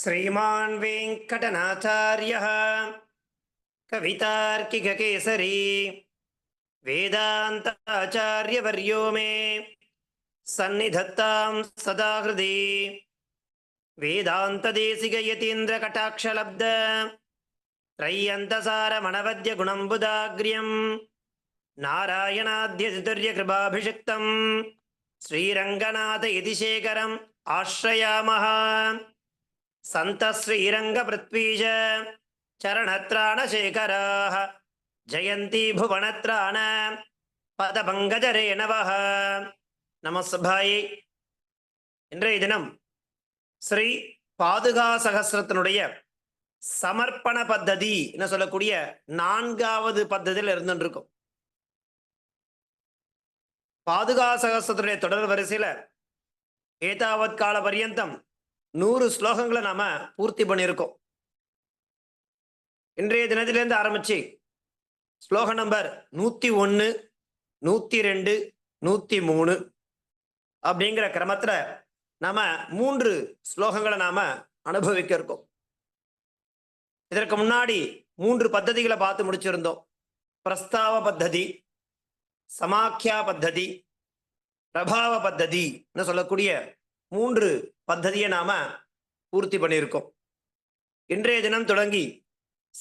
श्रीमान् वेङ्कटनाचार्यः कवितार्किककेसरी वेदान्ताचार्यवर्यो मे सन्निधत्तां सदा हृदि वेदान्तदेशिकयतीन्द्रकटाक्षलब्ध त्रय्यन्तसारमणवद्यगुणम्बुदाग्र्यम् नारायणाद्यचतुर्यकृपाभिषिक्तम् श्रीरङ्गनाथ इति शेखरम् आश्रयामः सन्तः श्रीरङ्गपृथ्वीज चरणत्राणशेखराः जयन्ती भुवनत्राण பதபங்கஜரேணவः நமஸ்பாயே இன்றைய தினம் ஸ்ரீ பாதுகா சகசிரத்தினுடைய சமர்ப்பண பத்ததி என்ன சொல்லக்கூடிய நான்காவது பத்ததியில் இருந்துருக்கும் பாதுகா சகசிரத்துடைய தொடர் வரிசையில ஏதாவத் கால பரியந்தம் நூறு ஸ்லோகங்களை நாம பூர்த்தி பண்ணியிருக்கோம். இன்றைய தினத்திலேருந்து ஆரம்பிச்சு ஸ்லோக நம்பர் நூத்தி ஒன்னு நூத்தி ரெண்டு நூத்தி மூணு அப்படிங்கிற கிரமத்துல நாம மூன்று ஸ்லோகங்களை நாம அனுபவிக்க இருக்கோம் இதற்கு முன்னாடி மூன்று பத்ததிகளை பார்த்து முடிச்சிருந்தோம். பிரஸ்தாவ பத்ததி சமாக்கியா பத்ததி பிரபாவ பத்ததின்னு சொல்லக்கூடிய மூன்று பத்ததியை நாம பூர்த்தி பண்ணியிருக்கோம். இன்றைய தினம் தொடங்கி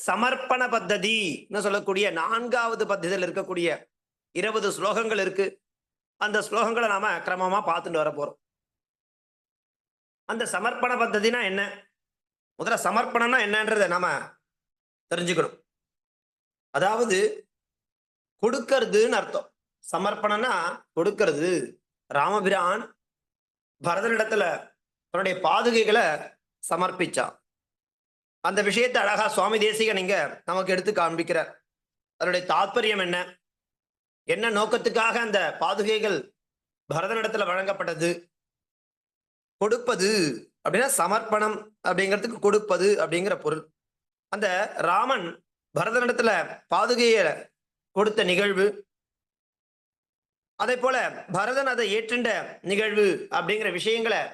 சமர்ப்பண பத்ததின்னு சொல்லக்கூடிய நான்காவது பத்ததியில் இருக்கக்கூடிய இருபது ஸ்லோகங்கள் இருக்கு. அந்த ஸ்லோகங்களை நாம கிரமமா பார்த்துட்டு வர போறோம். அந்த சமர்ப்பண பத்ததினா என்ன? முதல்ல சமர்ப்பணம்னா என்னன்றத நாம தெரிஞ்சுக்கணும். அதாவது கொடுக்கறதுன்னு அர்த்தம். சமர்ப்பணம்னா கொடுக்கறது. ராமபிரான் பரதனிடத்துல தன்னுடைய பாதுகைகளை சமர்ப்பிச்சான். அந்த விஷயத்தை அழகா சுவாமி தேசிகன் நீங்க நமக்கு எடுத்து காண்பிக்கிறார். அதனுடைய தாத்பரியம் என்ன? என்ன நோக்கத்துக்காக அந்த பாதுகைகள் பரதனிடத்துல வழங்கப்பட்டது? கொடுப்பது அப்படின்னா சமர்ப்பணம் அப்படிங்கிறதுக்கு கொடுப்பது அப்படிங்கிற பொருள். அந்த ராமன் பரதனிடத்துல பாதுகையை கொடுத்த நிகழ்வு அதே போல பரதன் அதை ஏற்றுண்ட நிகழ்வு அப்படிங்கிற விஷயங்களை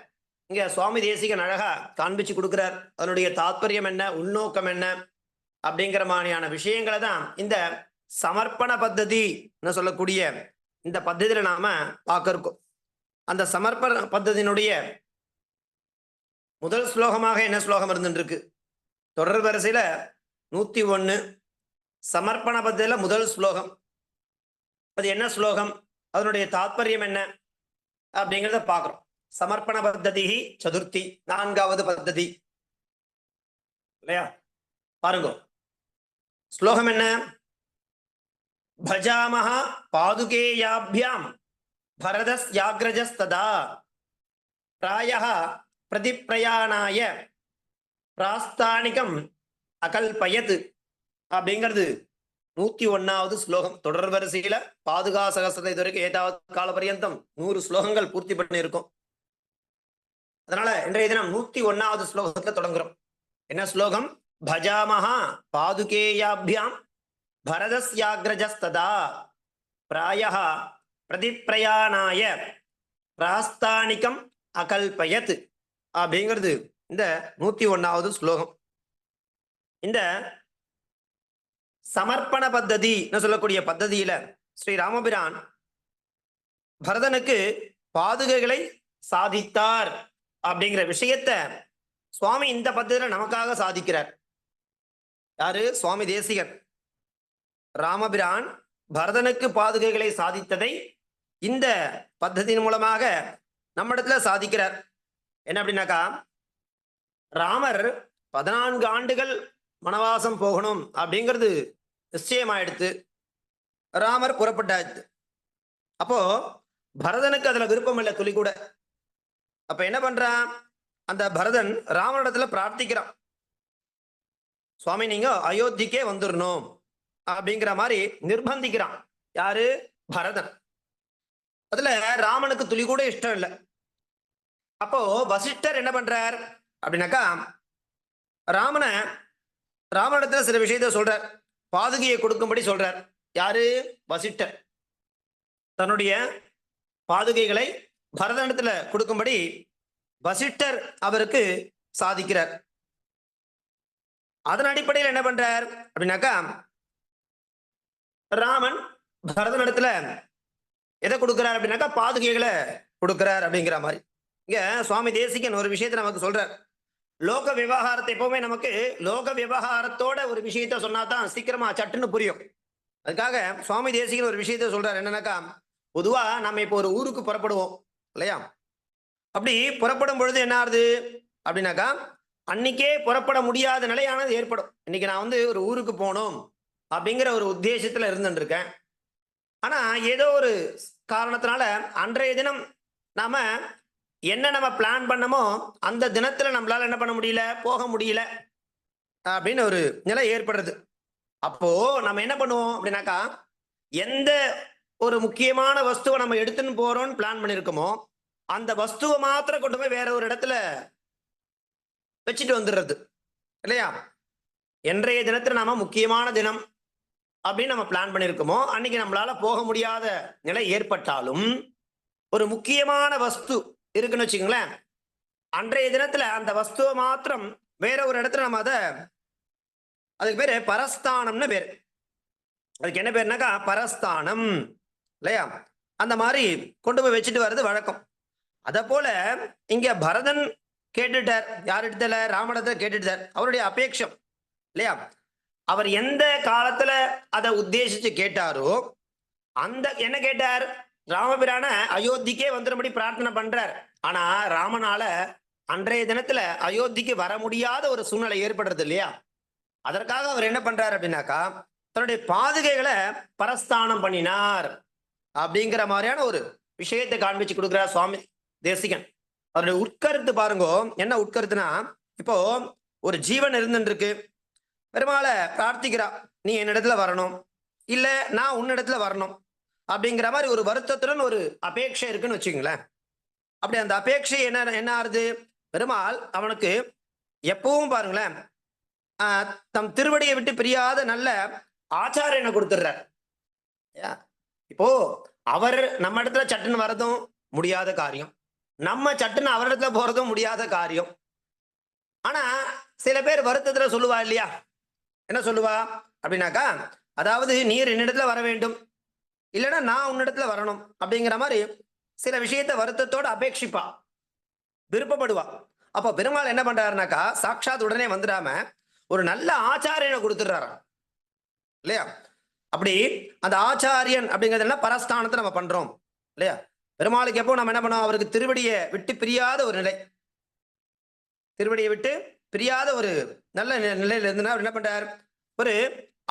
இங்க சுவாமி தேசிகன் அழகா காண்பிச்சு கொடுக்கிறார். அதனுடைய தாத்பரியம் என்ன? உள்நோக்கம் என்ன? அப்படிங்கிற மாதிரியான விஷயங்களை தான் இந்த சமர்ப்பண பத்ததி சொல்லக்கூடிய இந்த பத்ததியில நாம பார்க்க இருக்கோம் அந்த சமர்ப்பண பத்ததியினுடைய முதல் ஸ்லோகமாக என்ன ஸ்லோகம் இருந்துருக்கு தொடர் வரிசையில நூத்தி ஒன்னு சமர்ப்பண பத்ததியில முதல் ஸ்லோகம். அது என்ன ஸ்லோகம்? அதனுடைய தாத்பரியம் என்ன? அப்படிங்கிறத பார்க்குறோம். சமர்ப்பண பத்ததி சதுர்த்தி நான்காவது பத்ததி. இல்லையா? பாருங்க. ஸ்லோகம் என்ன? பஜாமஹா பாதுகேயாபியாம் பரதஸ் பரதஸ்யாகிரஜஸ்ததா. பிராய பிரதிப்பிரயாணாய பிராஸ்தானிகம் அகல்பயத் அப்படிங்கிறது. நூத்தி ஒன்னாவது ஸ்லோகம் தொடர் வரிசையில பாதுகா சகசத்தை இது வரைக்கும் ஏதாவது கால பரியந்தம் நூறு ஸ்லோகங்கள் பூர்த்தி பண்ணி இருக்கும் அதனால இன்றைய தினம் நூத்தி ஒன்னாவது ஸ்லோகத்துல தொடங்குறோம். என்ன ஸ்லோகம்? பஜாமஹா பாதுகேயாபியாம் பரதஸ்யாகிரஜஸ்ததா பிராய பிரதிப்பிரயாணாய பிராஸ்தானிக்கம் அகல்பயத் அப்படிங்கிறது இந்த நூத்தி ஒன்னாவது ஸ்லோகம். இந்த சமர்ப்பண பத்ததி சொல்லக்கூடிய பத்ததியில ஸ்ரீ ராமபிரான் பரதனுக்கு பாதுகைகளை சாதித்தார் அப்படிங்கிற விஷயத்த சுவாமி இந்த பத்ததியில நமக்காக சாதிக்கிறார். யாரு? சுவாமி தேசிகர். ராமபிரான் பரதனுக்கு பாதுகைகளை சாதித்ததை இந்த பத்ததியின் மூலமாக நம்மிடத்துல சாதிக்கிறார். என்ன அப்படின்னாக்கா ராமர் பதினான்கு ஆண்டுகள் வனவாசம் போகணும் அப்படிங்கிறது நிச்சயமாயிடுத்து. ராமர் புறப்பட்டாச்சு. அப்போ பரதனுக்கு அதுல விருப்பம் இல்லை துளி கூட. அப்ப என்ன பண்றான்? அந்த பரதன் ராமனிடத்துல பிரார்த்திக்கிறான். சுவாமி நீங்க அயோத்திக்கே வந்துடணும் அப்படிங்கிற மாதிரி நிர்பந்திக்கிறான். யாரு? பரதன். அதுல ராமனுக்கு துளி கூட இஷ்டம் இல்லை. அப்போ வசிஷ்டர் என்ன பண்றார் அப்படின்னாக்கா ராமனை ராமனிடத்துல சில விஷயத்த சொல்றார். பாதுகையை கொடுக்கும்படி சொல்றார். யாரு? வசிட்டர் தன்னுடைய பாதுகைகளை பரதனிடத்துல கொடுக்கும்படி வசிட்டர் அவருக்கு சாதிக்கிறார். அதன் அடிப்படையில் என்ன பண்றார்? அப்படின்னாக்கா ராமன் பரதனிடத்துல எதை கொடுக்கிறார்? அப்படின்னாக்கா பாதுகைகளை கொடுக்கிறார் அப்படிங்கிற மாதிரி. இங்க சுவாமி தேசிகன் ஒரு விஷயத்தை நமக்கு சொல்றார். லோக விவகாரத்தை எப்பவுமே நமக்கு லோக விவகாரத்தோட ஒரு விஷயத்த சொன்னா தான் சீக்கிரமா சட்டுன்னு புரியும். அதுக்காக சுவாமி தேசிகன் ஒரு விஷயத்த சொல்றாரு. என்னன்னாக்கா பொதுவா நம்ம இப்போ ஒரு ஊருக்கு புறப்படுவோம் இல்லையா? அப்படி புறப்படும் பொழுது என்ன ஆகுது? அப்படின்னாக்கா அன்னைக்கே புறப்பட முடியாத நிலையானது ஏற்படும். இன்னைக்கு நான் வந்து ஒரு ஊருக்கு போகணும் அப்படிங்கிற ஒரு உத்தேசத்துல இருந்துட்டு இருக்கேன் ஆனா ஏதோ ஒரு காரணத்தினால அன்றைய தினம் நாம என்ன நம்ம பிளான் பண்ணமோ அந்த தினத்துல நம்மளால என்ன பண்ண முடியல? போக முடியல. அப்படின்னு ஒரு நிலை ஏற்படுறது. அப்போ நம்ம என்ன பண்ணுவோம் அப்படின்னாக்கா எந்த ஒரு முக்கியமான வஸ்துவை நம்ம எடுத்துன்னு போறோம்னு பிளான் பண்ணியிருக்கோமோ அந்த வஸ்துவை மாத்திரம் கொண்டு போய் வேற ஒரு இடத்துல வச்சுட்டு வந்துடுறது. இல்லையா? இன்றைய தினத்துல நாம முக்கியமான தினம் அப்படின்னு நம்ம பிளான் பண்ணியிருக்கோமோ அன்னைக்கு நம்மளால போக முடியாத நிலை ஏற்பட்டாலும் ஒரு முக்கியமான வஸ்து இருக்குன்னு வச்சுக்கோங்களேன். அன்றைய தினத்துல அந்த வஸ்துவை மாத்திரம் வேற ஒரு இடத்துல நம்ம அதை அதுக்கு பேரு பரஸ்தானம்னு பேர். அதுக்கு என்ன பேருனாக்கா பரஸ்தானம் இல்லையா? அந்த மாதிரி கொண்டு போய் வச்சுட்டு வர்றது வழக்கம். அத போல இங்க பரதன் கேட்டுட்டார். யார் இடத்துல ராமடத்துல கேட்டுட்டார். அவருடைய அபேட்சம் இல்லையா? அவர் எந்த காலத்துல அதை உத்தேசிச்சு கேட்டாரோ அந்த என்ன கேட்டார்? ராமபிரான அயோத்திக்கே வந்துடும்படி பிரார்த்தனை பண்றார். ஆனா ராமனால அன்றைய தினத்துல அயோத்திக்கு வர முடியாத ஒரு சூழ்நிலை ஏற்படுறது இல்லையா? அதற்காக அவர் என்ன பண்றாரு அப்படின்னாக்கா தன்னுடைய பாதுகைகளை பரஸ்தானம் பண்ணினார் அப்படிங்கிற மாதிரியான ஒரு விஷயத்தை காண்பிச்சு கொடுக்குறார் சுவாமி தேசிகன். அவருடைய உட்கருத்து பாருங்க என்ன உட்கருத்துனா இப்போ ஒரு ஜீவன் இருந்துருக்கு பெருமாளை பிரார்த்திக்கிறா நீ என்னிடத்துல வரணும். இல்லை நான் உன்னிடத்துல வரணும். அப்படிங்கிற மாதிரி ஒரு வருத்தத்துடன் ஒரு அபேட்சை இருக்குன்னு வச்சுங்களேன் அப்படி அந்த அபேட்சை என்ன என்ன ஆறுது? பெருமாள் அவனுக்கு எப்பவும் பாருங்களேன் தம் திருவடியை விட்டு பிரியாத நல்ல ஆச்சாரியனை கொடுத்துடுறார். இப்போ அவர் நம்ம இடத்துல சட்டுன்னு வரதும் முடியாத காரியம். நம்ம சட்டுன்னு அவரிடத்துல போறதும் முடியாத காரியம். ஆனா சில பேர் வருத்தத்துல சொல்லுவா இல்லையா? என்ன சொல்லுவா? அப்படின்னாக்கா அதாவது நீர் என்னிடத்துல வர வேண்டும். இல்லைன்னா நான் உன்னிடத்துல வரணும் அப்படிங்கிற மாதிரி சில விஷயத்தை வருத்தத்தோடு அபேட்சிப்பா. விருப்பப்படுவா. அப்போ பெருமாள் என்ன பண்றாருனாக்கா சாட்சாத் உடனே வந்துடாம ஒரு நல்ல ஆச்சாரியனை கொடுத்துடுறாரு. இல்லையா? அப்படி அந்த ஆச்சாரியன் அப்படிங்கிறது என்ன? பரஸ்தானத்தை நம்ம பண்றோம். இல்லையா? பெருமாளுக்கு எப்போ நம்ம என்ன பண்ணோம் அவருக்கு திருவடியை விட்டு பிரியாத ஒரு நிலை. திருவடியை விட்டு பிரியாத ஒரு நல்ல நிலையில இருந்துன்னா அவர் என்ன பண்றார்? ஒரு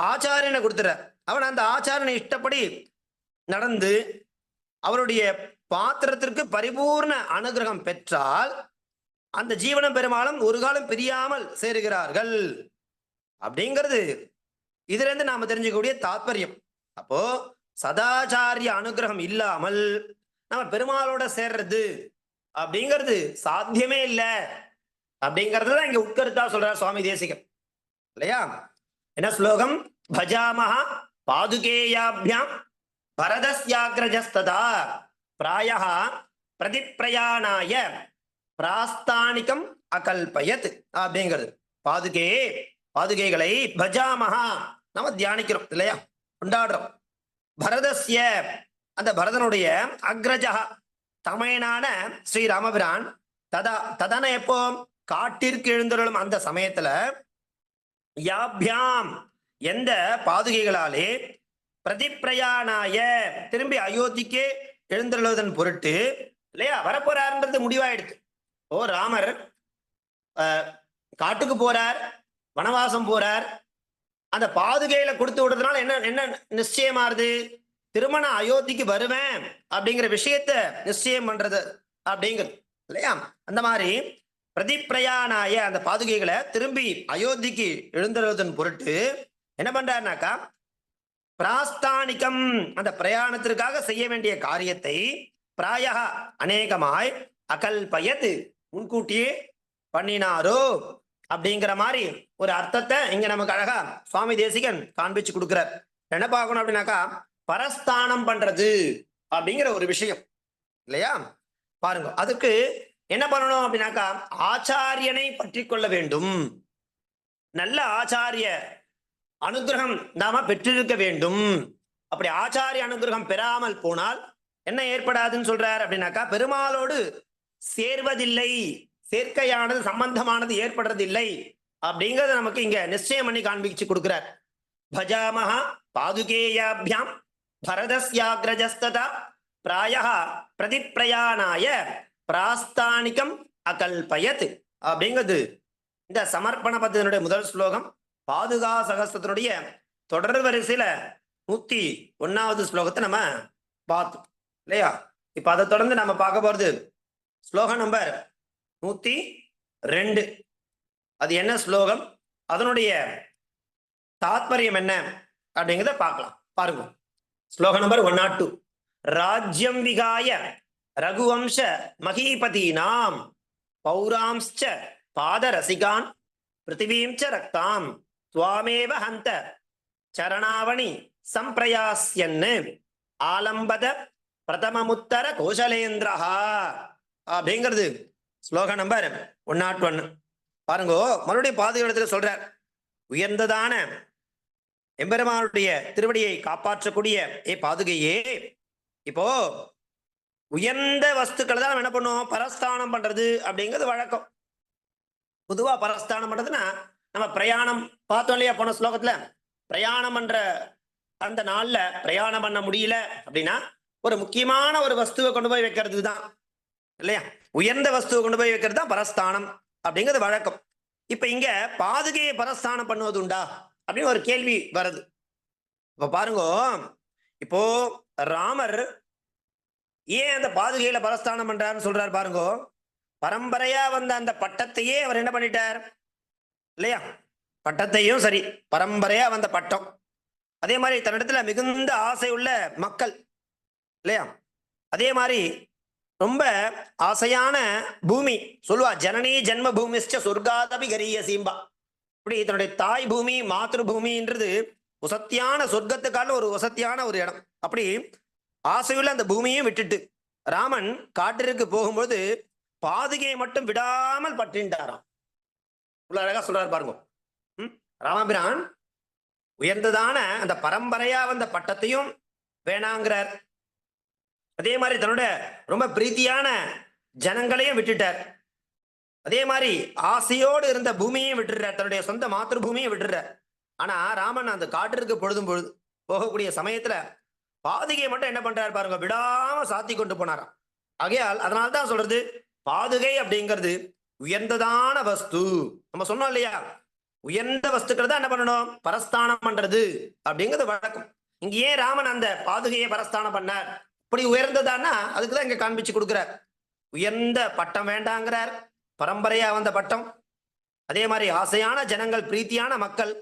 ஆச்சாரியனை கொடுத்துறார் அவன் அந்த ஆச்சாரியனை இஷ்டப்படி நடந்து அவருடைய பாத்திரத்திற்கு பரிபூர்ண அனுகிரகம் பெற்றால் அந்த ஜீவன பெருமாளும் ஒரு காலம் பிரியாமல் சேருகிறார்கள். அப்படிங்கிறது. இதுல இருந்து நாம தெரிஞ்சுக்கக்கூடிய தாத்பரியம். அப்போ சதாச்சாரிய அனுகிரகம் இல்லாமல் நம்ம பெருமாளோட சேர்றது அப்படிங்கிறது சாத்தியமே இல்லை. அப்படிங்கிறது தான் இங்க உட்கருத்தா சொல்றார் சுவாமி தேசிகன். இல்லையா? என்ன ஸ்லோகம்? பஜாமஹா பாதுகேயாபியாம் பரதஸ்யாகிரஜஸ்ததா. பிராயः பிரதிப்பிரயாணாய பிராஸ்தானிகம் அகல்பயத் அப்படிங்கிறது. பாதுகே பாதுகைகளை பஜாமஹா. நம்ம தியானிக்கிறோம் இல்லையா? கொண்டாடுறோம். பரதஸ்ய அந்த பரதனுடைய அக்ரஜா தமையனான ஸ்ரீ ராமபிரான் ததா ததன எப்போ காட்டிற்கு எழுந்தருளும் அந்த சமயத்துல யாபியாம் எந்த பாதுகைகளாலே பிரதிப்பிரயாணாய. திரும்பி அயோத்திக்கே எழுந்தருளுவதன் பொருட்டு இல்லையா? வரப்போறாருன்றது முடிவாயிடுது. ஓ ராமர் காட்டுக்கு போறார் வனவாசம் போறார். அந்த பாதுகையில கொடுத்து விடுறதுனால என்ன என்ன நிச்சயமாறுது திருமண அயோத்திக்கு வருவேன் அப்படிங்கிற விஷயத்த நிச்சயம் பண்றது அப்படிங்கிறது இல்லையா? அந்த மாதிரி பிரதிப்பிரயாணாய அந்த பாதுகைகளை திரும்பி அயோத்திக்கு எழுந்துருவதன் பொருட்டு என்ன பண்றாருனாக்கா பிராஸ்தானிக்கம் அந்த பிரயாணத்திற்காக செய்ய வேண்டிய காரியத்தை பிராய அநேகமாய் அகல்பயத். முன்கூட்டியே பண்ணினாரோ? அப்படிங்கிற மாதிரி ஒரு அர்த்தத்தை இங்க நமக்கு அழகா சுவாமி தேசிகன் காண்பிச்சு கொடுக்கிறார். என்ன பார்க்கணும் அப்படின்னாக்கா பரஸ்தானம் பண்றது அப்படிங்கிற ஒரு விஷயம். இல்லையா? பாருங்க அதுக்கு என்ன பண்ணணும் அப்படின்னாக்கா ஆச்சாரியனை பற்றி கொள்ள வேண்டும். நல்ல ஆச்சாரிய அனுகிரகம் நாம பெற்றிருக்க வேண்டும். அப்படி ஆச்சாரிய அனுகிரகம் பெறாமல் போனால் என்ன ஏற்படாதுன்னு சொல்றார் அப்படின்னாக்கா பெருமாளோடு சேர்வதில்லை சேர்க்கையானது சம்பந்தமானது ஏற்படுறதில்லை அப்படிங்கறத நமக்கு இங்க நிச்சயம் பண்ணி காண்பிச்சு கொடுக்கிறார். பஜாமஹா பாதுகேயாபியாம் பரதஸ்யாகிரஜஸ்ததா பிராய பிரதிப்பிரயாணாய பிராஸ்தானிக்கம் அகல்பயத் அப்படிங்கிறது. இந்த சமர்ப்பண பத்தினுடைய முதல் ஸ்லோகம். பாதுகா சகஸ்திரத்தினுடைய தொடர் வரிசையில நூத்தி ஒன்னாவது ஸ்லோகத்தை நம்ம பார்த்தோம். இல்லையா? இப்ப அதை தொடர்ந்து நம்ம பார்க்க போறது ஸ்லோகம் நம்பர் நூத்தி ரெண்டு. அது என்ன ஸ்லோகம்? அதனுடைய தாத்பரியம் என்ன அப்படிங்கிறத பார்க்கலாம். பாருங்க. ஸ்லோகம் நம்பர் ஒன் நாட் டூ ராஜ்யம் விகாய ரகுவம்ச மகீபதீனாம். பௌராம்ச்ச பாதரசிகான். பிருத்திவீம் ச ரக்தாம். துவாமேவ ஹந்த சரணாவணி சம்பிரயாசியன்னு ஆலம்பத பிரதமமுத்தர கோஷலேந்திரஹா. அப்படிங்கிறது ஸ்லோக நம்பர் ஒன் நாட் ஒன் பாருங்கோ மறுபடியும் பாதுகாத்துல சொல்றார். உயர்ந்ததான எம்பெருமானுடைய திருவடியை காப்பாற்றக்கூடிய ஏ பாதுகையே இப்போ உயர்ந்த வஸ்துக்களை தான் என்ன பண்ணுவோம்? பரஸ்தானம் பண்றது அப்படிங்கிறது வழக்கம். பொதுவா பரஸ்தானம் பண்றதுன்னா நம்ம பிரயாணம் பார்த்தோம் இல்லையா போன ஸ்லோகத்துல? பிரயாணம் என்ற அந்த நாள்ல பிரயாணம் பண்ண முடியல அப்படின்னா ஒரு முக்கியமான ஒரு வஸ்துவை கொண்டு போய் வைக்கிறது தான் இல்லையா? உயர்ந்த வஸ்துவை கொண்டு போய் வைக்கிறது தான் பரஸ்தானம் அப்படிங்கிறது வழக்கம். இப்ப இங்க பாதுகையை பரஸ்தானம் பண்ணுவது உண்டா அப்படின்னு ஒரு கேள்வி வருது. இப்ப பாருங்க இப்போ ராமர் ஏன் அந்த பாதுகையில பரஸ்தானம் பண்றாருன்னு சொல்றாரு பாருங்க பரம்பரையா வந்த அந்த பட்டத்தையே அவர் என்ன பண்ணிட்டார்? இல்லையா? பட்டத்தையும் சரி பரம்பரையா வந்த பட்டம். அதே மாதிரி தன்னிடத்துல மிகுந்த ஆசை உள்ள மக்கள் இல்லையா? அதே மாதிரி ரொம்ப ஆசையான பூமி சொல்லுவா ஜனனி ஜென்ம பூமிஷ்ட சொர்க்காதபி கரிய சீம்பா. இப்படி தன்னுடைய தாய் பூமி மாத்திரு பூமின்றது வசத்தியான சொர்க்கத்துக்கான ஒரு வசத்தியான ஒரு இடம். அப்படி ஆசையுள்ள அந்த பூமியும் விட்டுட்டு ராமன் காட்டிற்கு போகும்போது பாதுகையை மட்டும் விடாமல் பற்றின்றாராம். இவ்வளவு அழகா சொல்றாரு பாருங்க. ம்? ராமபிரான் உயர்ந்ததான அந்த பரம்பரையா வந்த பட்டத்தையும் வேணாங்கிறார். அதே மாதிரி தன்னோட ரொம்ப பிரீத்தியான ஜனங்களையும் விட்டுட்டார். அதே மாதிரி ஆசையோடு இருந்த பூமியையும் விட்டுறார் தன்னுடைய சொந்த மாத்திரு பூமியும் விட்டுறார் ஆனா ராமன் அந்த காட்டிற்கு பொழுதும் பொழுது போகக்கூடிய சமயத்துல பாதுகையை மட்டும் என்ன பண்றாரு பாருங்க விடாம சாத்தி கொண்டு போனாராம். ஆகையால் அதனால்தான் சொல்றது பாதுகை அப்படிங்கிறது உயர்ந்ததான வஸ்து. நம்ம சொன்னோம் இல்லையா? உயர்ந்த வஸ்துக்களை தான் என்ன பண்ணணும்? பரஸ்தானம் பண்றது அப்படிங்கிறது வழக்கம். இங்க ஏன் ராமன் அந்த பாதுகையை பரஸ்தானம் பண்ணார்? இப்படி உயர்ந்ததான்னா அதுக்கு தான் இங்க காண்பிச்சு கொடுக்குறார். உயர்ந்த பட்டம் வேண்டாங்கிறார். பரம்பரையா வந்த பட்டம். அதே மாதிரி ஆசையான ஜனங்கள் பிரீத்தியான மக்கள்.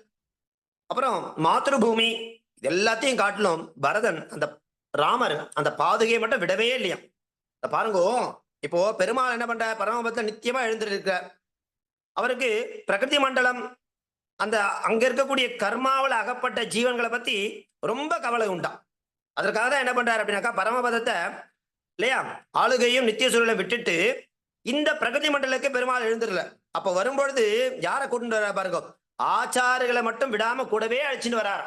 அப்புறம் மாத்ருபூமி. இது எல்லாத்தையும் காட்டிலும் பரதன் அந்த ராமர் அந்த பாதுகையை மட்டும் விடவே இல்லையா பாருங்க இப்போ பெருமாள் என்ன பண்ற பரமபத்தை நித்தியமா எழுந்திருக்கிறார். அவருக்கு பிரகிருதி மண்டலம் அந்த அங்க இருக்கக்கூடிய கர்மாவில் அகப்பட்ட ஜீவன்களை பத்தி ரொம்ப கவலை உண்டாம் அதற்காக தான் என்ன பண்றாரு அப்படின்னாக்கா பரமபதத்தை இல்லையா? ஆளுகையும் நித்திய சூழலை விட்டுட்டு இந்த பிரகதி மண்டலுக்கு பெருமாள் எழுந்துடல அப்ப வரும்பொழுது யாரை கூட்டிட்டு வர பாருங்க. ஆச்சாரிகளை மட்டும் விடாம கூடவே அழைச்சிட்டு வரார்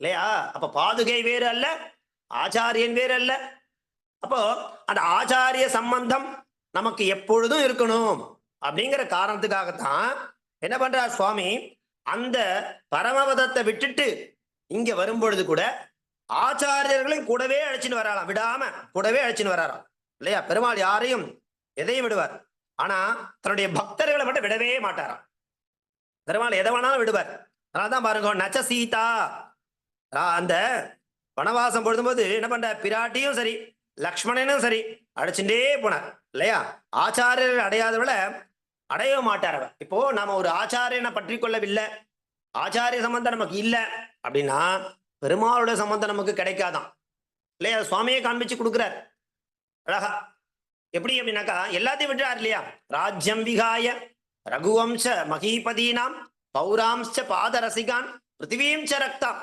இல்லையா? அப்ப பாதுகை வேறு அல்ல ஆச்சாரியன் வேறு அல்ல அப்போ அந்த ஆச்சாரிய சம்பந்தம் நமக்கு எப்பொழுதும் இருக்கணும். அப்படிங்கிற காரணத்துக்காகத்தான் என்ன பண்றார் சுவாமி? அந்த பரமபதத்தை விட்டுட்டு இங்க வரும்பொழுது கூட ஆச்சாரியர்களையும் கூடவே அழைச்சின்னு வராலாம் விடாம கூடவே அழைச்சின்னு வராராம் இல்லையா? பெருமாள் யாரையும் எதையும் விடுவார். ஆனா தன்னுடைய பக்தர்களை மட்டும் விடவே மாட்டாராம். பெருமாள் எதை வேணாலும் விடுவார். அதனாலதான் பாருங்க நச்ச சீதா. அந்த வனவாசம் பொழுதும்போது என்ன பண்ற? பிராட்டியும் சரி லக்ஷ்மணனும் சரி அடைச்சுட்டே போனார். இல்லையா? ஆச்சாரியர் அடையாதவள அடைய மாட்டார் அவர். இப்போ நாம ஒரு ஆச்சாரியனை பற்றி கொள்ளவில்லை. ஆச்சாரிய சம்பந்தம் நமக்கு இல்லை அப்படின்னா பெருமாளோட சம்பந்தம் நமக்கு கிடைக்காதான். இல்லையா? சுவாமியை காண்பிச்சு கொடுக்குறார். அழகா. எப்படி அப்படின்னாக்கா எல்லாத்தையும் விட்டுறார் இல்லையா? ராஜ்யம் விகாய ரகுவம்ச மகீபதீனாம் பௌராம்ச பாதரசிகான் பிருத்திவீம் ச ரக்தாம்.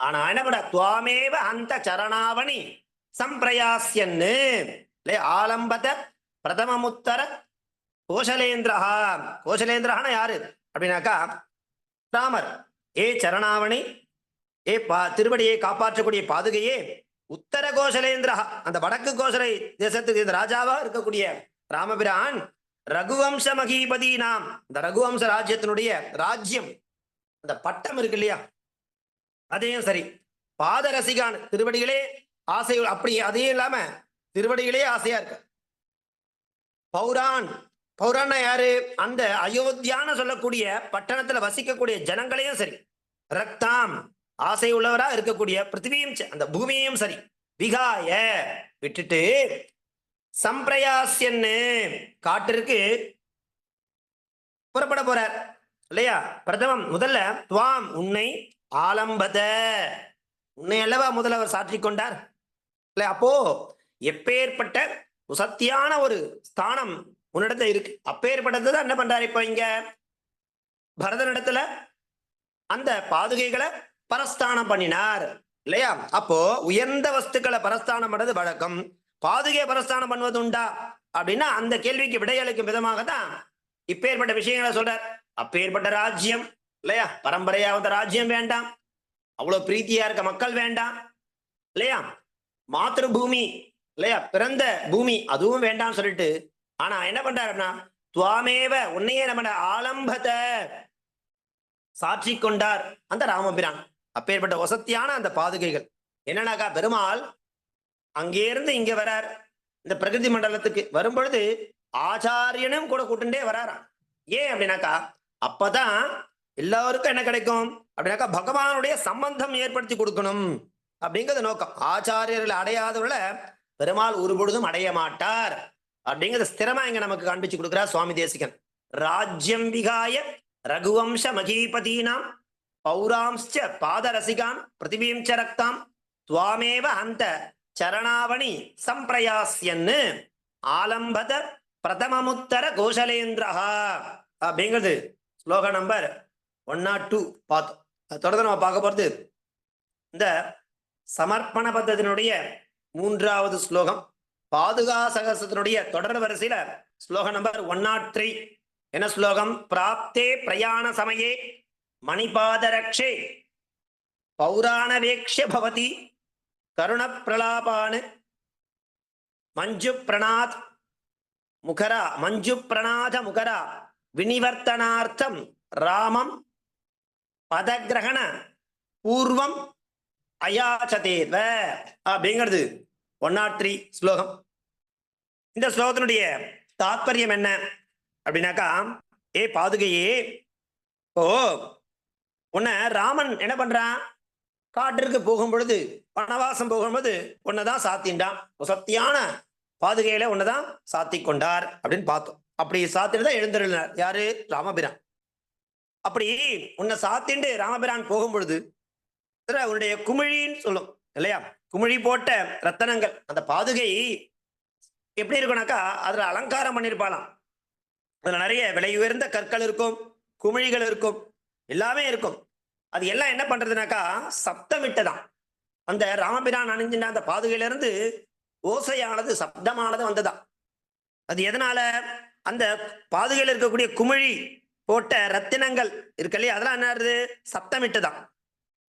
ஆனா என்ன பண்ண துவாமேவ அந்த சரணாவணி. சம்பிரயாசியன்னு இல்லையா ஆலம்பத பிரதமமுத்தர கோஷலேந்திரஹா. கோஷலேந்திரஹான யாரு? அப்படின்னாக்கா ராமர். ஏ சரணாவணி ஏ பா திருவடியை காப்பாற்றக்கூடிய பாதுகையே உத்தர கோஷலேந்திரஹா. அந்த வடக்கு கோஷலை தேசத்துக்கு இந்த ராஜாவா இருக்கக்கூடிய ராமபிரான் ரகுவம்ச மகிபதி நாம் இந்த ரகுவம்ச ராஜ்யத்தினுடைய ராஜ்யம். அந்த பட்டம் இருக்கு இல்லையா? அதையும் சரி. பாதரசிகான் திருவடிகளே ஆசை அப்படி அதையும் இல்லாம திருவடிகளே ஆசையா இருக்கு. பௌரான் பௌரான யாரு? அந்த அயோத்தியான்னு சொல்லக்கூடிய பட்டணத்துல வசிக்கக்கூடிய ஜனங்களையும் சரி ரக்தாம் ஆசை உள்ளவரா இருக்கக்கூடிய பிருத்திவியும் அந்த பூமியையும் சரி விகாய விட்டுட்டு சம்பிரயாசியன்னு காட்டிற்கு புறப்பட போறார். இல்லையா? பிரதமம் முதல்ல துவாம் உன்னை ஆலம்பத. உன்னை அல்லவா முதல்ல அவர் சாற்றிக் கொண்டார்? இல்ல அப்போ எப்பேற்பட்ட சத்தியான ஒரு ஸ்தானம் உன்னிடத்துல இருக்கு. அப்பேற்பட்டது தான் என்ன பண்றாரு இப்ப இங்க? பரதனிடத்துல அந்த பாதுகைகளை பரஸ்தானம் பண்ணினார் இல்லையா? அப்போ உயர்ந்த வஸ்துக்களை பரஸ்தானம் பண்ணது வழக்கம். பாதுகை பரஸ்தானம் பண்ணுவது உண்டா? அப்படின்னா அந்த கேள்விக்கு விடையளிக்கும் விதமாக தான் இப்பேற்பட்ட விஷயங்களை சொல்றார். அப்பேற்பட்ட ராஜ்யம் இல்லையா? பரம்பரையா வந்த ராஜ்யம் வேண்டாம். அவ்வளவு பிரீத்தியா இருக்க மக்கள் வேண்டாம் இல்லையா? மாத்திரு பூமி இல்லையா? பிறந்த பூமி. அதுவும் வேண்டாம்னு சொல்லிட்டு ஆனா என்ன பண்றாருன்னா துவாமேவ உன்னையே நம்ம ஆலம்பத சாட்சி கொண்டார். அந்த ராமபிரான். அப்பேற்பட்ட வசத்தியான அந்த பாதுகைகள். என்னன்னாக்கா பெருமாள் அங்கே இருந்து இங்க வரார். இந்த பிரகிருதி மண்டலத்துக்கு வரும்பொழுது ஆச்சாரியனும் கூட கூட்டுண்டே வராராம் ஏன் அப்படின்னாக்கா அப்பதான் எல்லாருக்கும் என்ன கிடைக்கும்? அப்படின்னாக்கா பகவானுடைய சம்பந்தம் ஏற்படுத்தி கொடுக்கணும். அப்படிங்கிறது நோக்கம். ஆச்சாரியர்கள் அடையாதவர்களை பெருமாள் ஒரு பொழுதும் அடைய மாட்டார். அப்படிங்கிறது ஸ்திரமா இங்க நமக்கு காண்பிச்சு கொடுக்கிறார் சுவாமி தேசிகன். ராஜ்யம் விகாய ரகுவம்ச மகீபதீனாம் பௌராம்ச்ச பாதரசிகான் பிருத்திவீம் ச ரக்தாம் துவாமேவ அந்த சரணாவணி சம்பிரயாசியன்னு ஆலம்பத பிரதமமுத்தர கோஷலேந்திரஹா அப்படிங்கிறது. ஸ்லோக நம்பர் ஒன் நாட் டூ பார்த்தோம் தொடர்ந்து நம்ம பார்க்க போறது இந்த சமர்ப்பண பத்தத்தினுடைய மூன்றாவது ஸ்லோகம். பாதுகா சகசத்தினுடைய தொடர் வரிசையில ஸ்லோகம் நம்பர் ஒன் நாட் த்ரீ என்ன ஸ்லோகம்? பிராப்தே பிரயாண சமயே மணிபாதரக்ஷே பௌராணவேக்ஷ பவதி கருண பிரலாபானு மஞ்சு பிரணாத் முகரா மஞ்சு பிரணாத முகரா வினிவர்த்தனார்த்தம் ராமம் பதகிரகண பூர்வம் அயாச்சதேவ. அப்படிங்கிறது ஒன் நாட் த்ரீ ஸ்லோகம். இந்த ஸ்லோகத்தினுடைய தாத்பரியம் என்ன? அப்படின்னாக்கா ஏ பாதுகையே ஓ உன்னை ராமன் என்ன பண்றான்? காட்டிற்கு போகும் பொழுது வனவாசம் போகும்போது உன்னதான் சாத்தின்றான். சத்தியான பாதுகையில உன்னதான் சாத்தி கொண்டார் அப்படின்னு பார்த்தோம். அப்படி சாத்திட்டு தான் எழுந்திருந்தார் யாரு? ராமபிரான். அப்படி உன்னை சாத்திண்டு ராமபிரான் போகும் பொழுது இதுல உன்னுடைய குமிழின்னு சொல்லும் இல்லையா? குமிழி போட்ட ரத்தனங்கள் அந்த பாதுகை எப்படி இருக்கும்னாக்கா அதுல அலங்காரம் பண்ணியிருப்பாளாம் அதுல நிறைய விலை உயர்ந்த கற்கள் இருக்கும் குமிழிகள் இருக்கும் எல்லாமே இருக்கும். அது எல்லாம் என்ன பண்றதுனாக்கா சப்தமிட்டதான் அந்த ராமபிரான் அணிஞ்சின அந்த பாதுகையிலிருந்து ஓசையானது சப்தமானது வந்ததாம். அது எதனால? அந்த பாதுகையில் இருக்கக்கூடிய குமிழி போட்ட ரத்தினங்கள் இருக்கு இல்லையா? அதெல்லாம் என்ன சப்தமிட்டதான்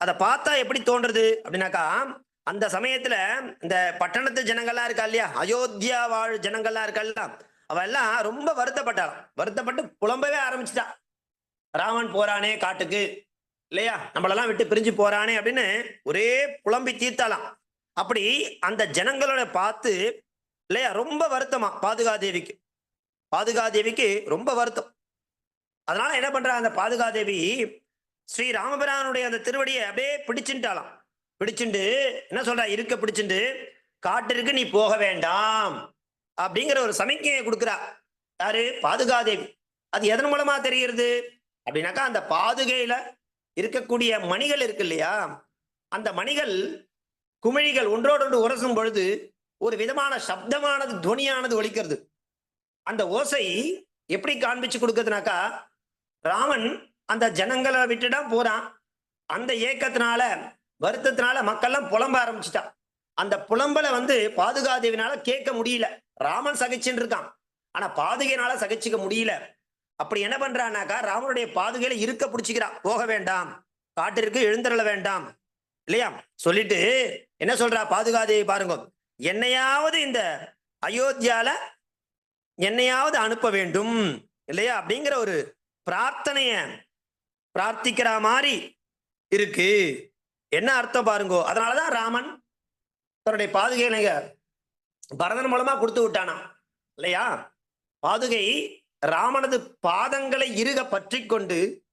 அதை பார்த்தா எப்படி தோன்றுறது? அப்படின்னாக்கா அந்த சமயத்துல இந்த பட்டணத்து ஜனங்கள்லாம் இருக்கா இல்லையா? அயோத்தியா வாழ் ஜனங்கள்லாம் இருக்கா அவ எல்லாம் ரொம்ப வருத்தப்பட்டாளாம். வருத்தப்பட்டு புலம்பவே ஆரம்பிச்சிட்டா. ராமன் போறானே காட்டுக்கு இல்லையா? நம்மளெல்லாம் விட்டு பிரிஞ்சு போறானே அப்படின்னு ஒரே புலம்பி தீர்த்தாலாம் அப்படி அந்த ஜனங்களோட பார்த்து இல்லையா? ரொம்ப வருத்தமா பாதுகாதேவிக்கு. பாதுகாதேவிக்கு ரொம்ப வருத்தம். அதனால என்ன பண்றா அந்த பாதுகாதேவி ஸ்ரீ ராமபிரானுடைய அந்த திருவடியை அப்படியே பிடிச்சுட்டாலாம் பிடிச்சுண்டு என்ன சொல்றா? இருக்க பிடிச்சுண்டு காட்டிற்கு நீ போக வேண்டாம் அப்படிங்கிற ஒரு சமிக்கையை கொடுக்குறா. யாரு? பாதுகாதேவி. அது எதன் மூலமா தெரிகிறது? அப்படின்னாக்கா அந்த பாதுகையில இருக்கக்கூடிய மணிகள் இருக்கு இல்லையா? அந்த மணிகள் குமிழிகள் ஒன்றோடொன்று உரசும் பொழுது ஒரு விதமான சப்தமானது துவனியானது ஒலிக்கிறது. அந்த ஓசை எப்படி காண்பிச்சு கொடுக்குறதுனாக்கா ராமன் அந்த ஜனங்களை விட்டுட்டா போறான். அந்த ஏக்கத்தினால வருத்தத்தினால மக்கள்லாம் புலம்ப ஆரம்பிச்சிட்டான். அந்த புலம்பலை வந்து பாதுகாதேவினால கேட்க முடியல. ராமன் சகிச்சுன்னு இருக்கான். ஆனா பாதுகையினால சகிச்சுக்க முடியல. அப்படி என்ன பண்றானாக்கா ராமனுடைய பாதுகையில இருக்க பிடிச்சிக்கிறான். போக வேண்டாம். காட்டிற்கு எழுந்தருள வேண்டாம். இல்லையா? சொல்லிட்டு என்ன சொல்றா பாதுகாதேவி பாருங்க. என்னையாவது இந்த அயோத்தியால என்னையாவது அனுப்ப வேண்டும். இல்லையா? அப்படிங்கிற ஒரு பிரார்த்தனைய பிரார்த்திக்கிற மாதிரி இருக்கு. என்ன அர்த்தம் பாருங்கோ? அதனாலதான் ராமன் தன்னுடைய பாதுகையில பரதன் மூலமா கொடுத்து விட்டானா. இல்லையா? பாதுகை ராமனது பாதங்களை இருக பற்றி கொண்டு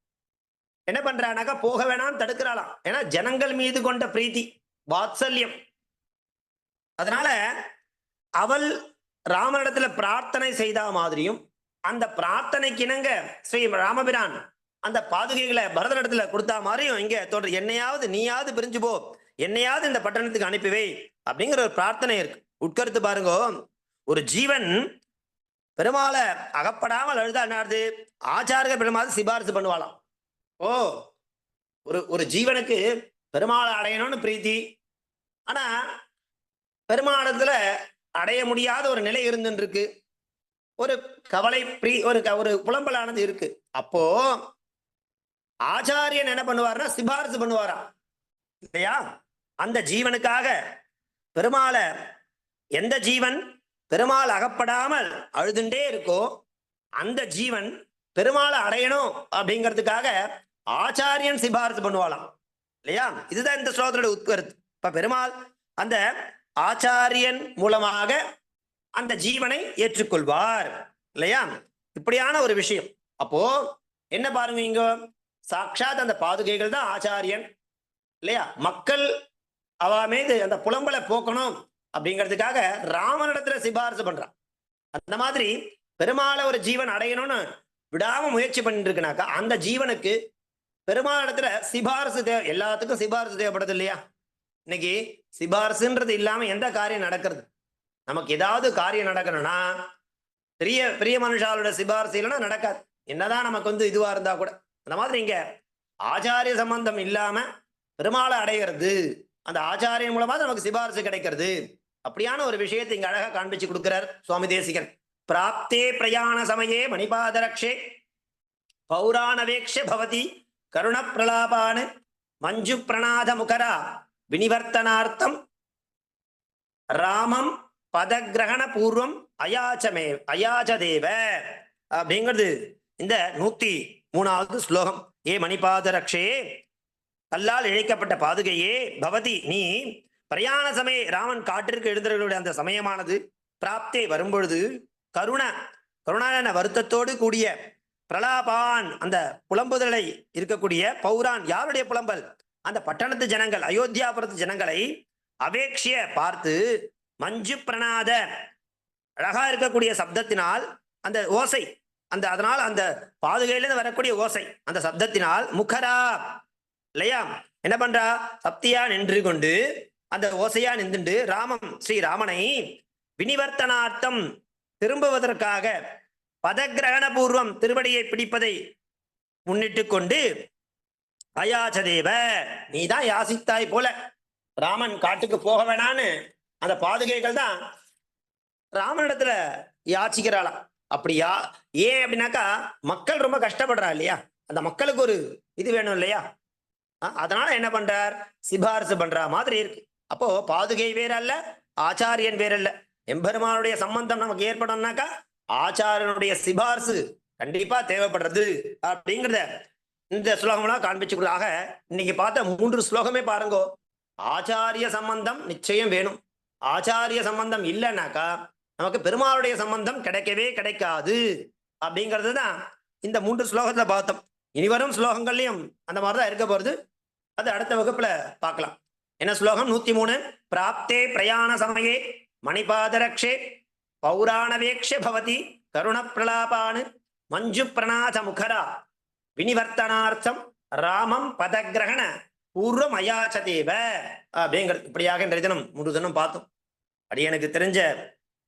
என்ன பண்றானாக்கா போக வேணாம் தடுக்கிறாளாம். ஏன்னா ஜனங்கள் மீது கொண்ட பிரீத்தி வாத்சல்யம். அதனால அவள் ராமனிடத்துல பிரார்த்தனை செய்த மாதிரியும் அந்த பிரார்த்தனைக்கு இணங்க ஸ்ரீ ராமபிரான் அந்த பாதுகைகளை பரதனிடத்துல கொடுத்தா மாதிரியும் இங்க தோன்ற என்னையாவது நீயாவது பிரிஞ்சு போ என்னையாவது இந்த பட்டணத்துக்கு அனுப்பிவை அப்படிங்கிற ஒரு பிரார்த்தனை இருக்கு. உட்கருத்து பாருங்க. ஒரு ஜீவன் பெருமாளை அகப்படாமல் அழுதா என்னாருது ஆச்சாரிய பெருமாள் சிபாரிசு பண்ணுவாளாம். ஓ ஒரு ஒரு ஜீவனுக்கு பெருமாளை அடையணும்னு பிரீத்தி. ஆனா பெருமாளத்துல அடைய முடியாத ஒரு நிலை இருந்துருக்கு ஒரு கவலை பிரீ ஒரு க- ஒரு புலம்பலானது இருக்கு. அப்போ ஆச்சாரியன் என்ன பண்ணுவார்னா சிபாரிசு பண்ணுவாராம். இல்லையா? அந்த ஜீவனுக்காக பெருமாளை எந்த ஜீவன்? பெருமாள் அகப்படாமல் அழுதுண்டே இருக்கோ அந்த ஜீவன் பெருமாளை அடையணும் அப்படிங்கிறதுக்காக ஆச்சாரியன் சிபாரிசு பண்ணுவாளாம். இல்லையா? இதுதான் இந்த ஸ்லோகத்தோட உட்கருத்து. இப்ப பெருமாள் அந்த ஆச்சாரியன் மூலமாக அந்த ஜீவனை ஏற்றுக்கொள்வார். இல்லையா? இப்படியான ஒரு விஷயம். அப்போ என்ன பாருங்க இங்க? சாட்சாத் அந்த பாதுகைகள் தான் ஆச்சாரியன் இல்லையா? மக்கள் அவ மீது அந்த புலம்பலை போக்கணும் அப்படிங்கிறதுக்காக ராமனிடத்துல சிபாரிசு பண்றான். அந்த மாதிரி பெருமாளை ஒரு ஜீவன் அடையணும்னு விடாம முயற்சி பண்ணிட்டு இருக்குனாக்கா அந்த ஜீவனுக்கு பெருமாள் இடத்துல சிபாரிசு தேவை எல்லாத்துக்கும் சிபாரிசு தேவைப்படுது இல்லையா? இன்னைக்கு சிபாரிசுன்றது இல்லாம எந்த காரியம் நடக்கிறது? நமக்கு ஏதாவது காரியம் நடக்கணும்னா பெரிய பெரிய மனுஷாலோட சிபாரிசு இல்லைன்னா நடக்காது. என்னதான் நமக்கு வந்து இதுவா இருந்தா கூட. அந்த மாதிரி இங்க ஆச்சாரிய சம்பந்தம் இல்லாம பெருமாளை அடைகிறது. அந்த ஆச்சாரியன் மூலமா நமக்கு சிபாரிசு கிடைக்கிறது. அப்படியான ஒரு விஷயத்தை இங்க அழகா காண்பிச்சு கொடுக்கிறார் சுவாமி தேசிகன். பிராப்தே பிரயாண சமயே மணிபாதரக்ஷே பௌராணவேக்ஷ பவதி கருண பிரலாபான் மஞ்சு பிரணாத முகரா வினிவர்த்தனார்த்தம் ராமம் பதகிரகண பூர்வம் அயாச்சமே அயாச்சதேவ அப்படிங்கிறது இந்த நூத்தி மூணாவது ஸ்லோகம். ஏ மணிபாத ரக்ஷே கல்லால் இழைக்கப்பட்ட பாதுகையே பவதி நீ பிரயாண சமய ராமன் காட்டிற்கு எழுந்தவர்களுடைய அந்த சமயமானது பிராப்தே வரும்பொழுது கருண கருணான வருத்தத்தோடு கூடிய பிரலாபான் அந்த புலம்புதலை இருக்கக்கூடிய பௌரான் யாருடைய புலம்பல்? அந்த பட்டணத்து ஜனங்கள் அயோத்தியாபுரத்து ஜனங்களை அபேட்சிய பார்த்து மஞ்சு பிரணாத அழகா இருக்கக்கூடிய சப்தத்தினால் அந்த ஓசை அந்த அதனால் அந்த பாதுகையிலிருந்து வரக்கூடிய ஓசை அந்த சப்தத்தினால் முகரா இல்லையா? என்ன பண்றா? சப்தியா நின்று கொண்டு அந்த ஓசையா நின்றுண்டு ராமம் ஸ்ரீ ராமனை வினிவர்த்தனார்த்தம் திரும்புவதற்காக பதகிரகண பூர்வம் திருவடியை பிடிப்பதை முன்னிட்டு கொண்டு அயாச்சதேவ நீதான் யாசித்தாய் போல. ராமன் காட்டுக்கு போக வேணான்னு அந்த பாதுகைகள் தான் ராமனிடத்துல யாச்சிக்கிறாளாம். அப்படியா? ஏன் அப்படின்னாக்கா மக்கள் ரொம்ப கஷ்டப்படுறா இல்லையா? அந்த மக்களுக்கு ஒரு இது வேணும் இல்லையா? அதனால என்ன பண்றார்? சிபாரிசு பண்ற மாதிரி இருக்கு. அப்போ பாதுகை வேற அல்ல ஆச்சாரியன் வேற அல்ல எம்பெருமானுடைய சம்பந்தம் நமக்கு ஏற்படும்னாக்கா ஆச்சாரியனுடைய சிபாரிசு கண்டிப்பா தேவைப்படுறது அப்படிங்கிறத இந்த ஸ்லோகம்லாம் காண்பிச்சு கொடு. ஆக இன்னைக்கு பார்த்த மூன்று ஸ்லோகமே பாருங்கோ. ஆச்சாரிய சம்பந்தம் நிச்சயம் வேணும். ஆச்சாரிய சம்பந்தம் இல்லைன்னாக்கா நமக்கு பெருமாளுடைய சம்பந்தம் கிடைக்கவே கிடைக்காது. அப்படிங்கிறது தான் இந்த மூன்று ஸ்லோகத்தில் பார்த்தோம். இனி வரும் அந்த அந்த மாதிரிதான் இருக்க போகிறது அது அடுத்த வகுப்புல பார்க்கலாம். என்ன ஸ்லோகம்? நூத்தி மூணு. பிராப்தே பிரயாண சமயே மணிபாதரக்ஷே பௌராணவேக்ஷ பவதி கருண பிரலாபானு மஞ்சு பிரணாத முகரா வினிவர்த்தனார்த்தம் ராமம் பதகிரகண பூர்வம் அயாச்சதேவ அப்படிங்கிறது. இப்படியாக இன்றைய தினம் மூன்று தினம் பார்த்தோம். அப்படி எனக்கு தெரிஞ்ச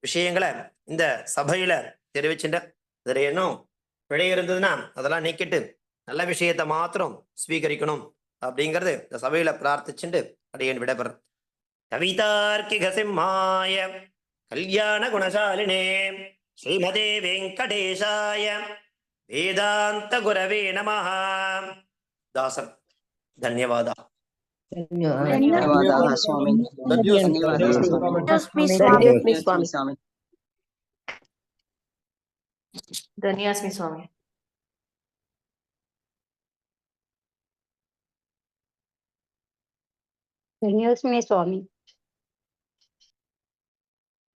விஷயங்களை இந்த சபையில தெரிவிச்சுட்ட இதில் இன்னும் பிழை இருந்ததுன்னா அதெல்லாம் நீக்கிட்டு நல்ல விஷயத்தை மாத்திரம் ஸ்வீகரிக்கணும் அப்படிங்கிறது இந்த சபையில பிரார்த்திச்சுட்டு அடியேன் விடைபெறேன். கவிதார்க்கிக சிம்மாய கல்யாண குணசாலினே ஸ்ரீமதே வெங்கடேஷாய வேதாந்த குரவே நமஹா. தாசன் தன்யவாதா. धन्यवाद। स्वामी। धन्यवाद स्वामी। धन्यवाद स्वामी।